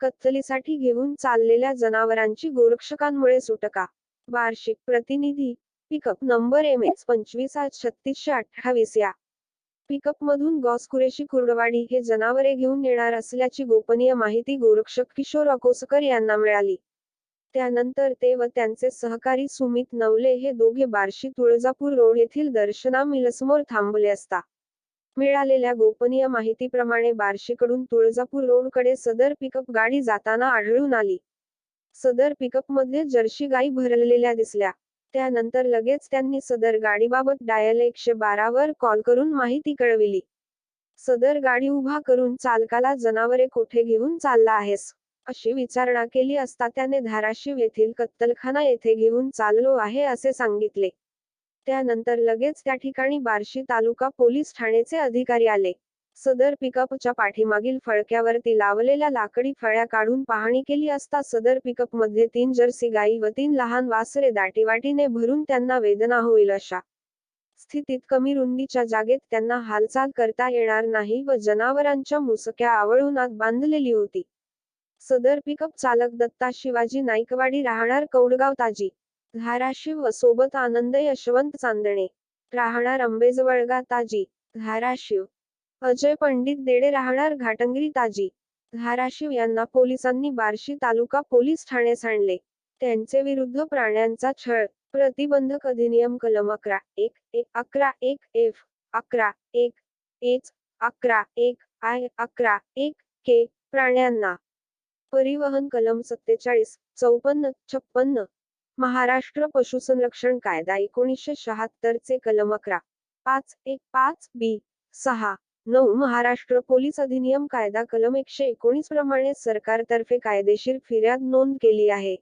कत्तलीसाठी घेऊन चाललेल्या जनावरांची गोरक्षकांमुळे सुटका. वार्षिक प्रतिनिधी पिकअप नंबर एम एच पंचवीस आठ छत्तीसशे अठ्ठावीस या. पिकअपमधून गॉसकुरेशी कुर्डवाडी हे जनावरे घेऊन येणार असल्याची गोपनीय माहिती गोरक्षक किशोर अकोसकर यांना मिळाली. त्यानंतर ते व त्यांचे सहकारी सुमित नवले हे दोघे बार्शी तुळजापूर रोड येथील दर्शना मिलसमोर थांबले असता. मिळालेल्या गोपनीय माहितीप्रमाणे बार्शीकडून तुळजापूर रोडकडे सदर पिकअप गाडी जाताना आढळून आली. सदर पिकअपमध्ये जर्सी गाई भरलेल्या दिसल्या. त्यानंतर लगेच त्यांनी सदर गाडीबाबत डायल एकशे बारावर कॉल करून माहिती कळविली. सदर गाडी उभा करून चालकाला जनावरे कोठे घेऊन चालला आहेस? अशी विचारणा केली असता त्याने धाराशिव येथील कत्तलखाना येथे घेऊन चाललो आहे असे सांगितले. त्यानंतर लगेच त्या ठिकाणी बार्शी तालुका पोलीस ठाण्याचे अधिकारी आले. सदर पिकअपच्या पाठीमागील फळक्यावरती लावलेल्या लाकडी फळ्या काढून पाहणी केली असता सदर पिकअपमध्ये तीन जर्सी गाई व तीन लहान वासरे दाटीवाटीने भरून त्यांना वेदना होईल अशा स्थितीत कमी रुंदीच्या जागेत त्यांना हालचाल करता येणार नाही व जनावरांच्या मुसक्या आवळून आत बांधलेली होती. सदर पिकअप चालक दत्ता शिवाजी नाईकवाडी राहणार कौडगाव ताजी धाराशिव सोबत आनंद यशवंत चांदणे. राहणार अंबेजवळगा ताजी. धाराशिव. अजय पंडित देडे राहणार घाटंगरी ताजी. धाराशिव यांना पोलिसांनी बार्शी तालुका पोलीस ठाण्यास आणले त्यांचे विरुद्ध प्राण्यांचा छळ. प्रतिबंधक अधिनियम कलम अकरा एक एक अकरा एक एफ अकरा एक एच अकरा एक आय अकरा एक के प्राण्यांना. परिवहन कलम सत्तेचाळीस चौपन्न छप्पन्न. महाराष्ट्र पशुसंरक्षण कायदा एकोणीसशे शहात्तर चे कलम अकरा. पाच एक पाच बी सहा नऊ महाराष्ट्र पोलीस अधिनियम कायदा कलम एकशे एकोणीस प्रमाणे सरकारतर्फे कायदेशीर फिर्याद नोंद केली आहे.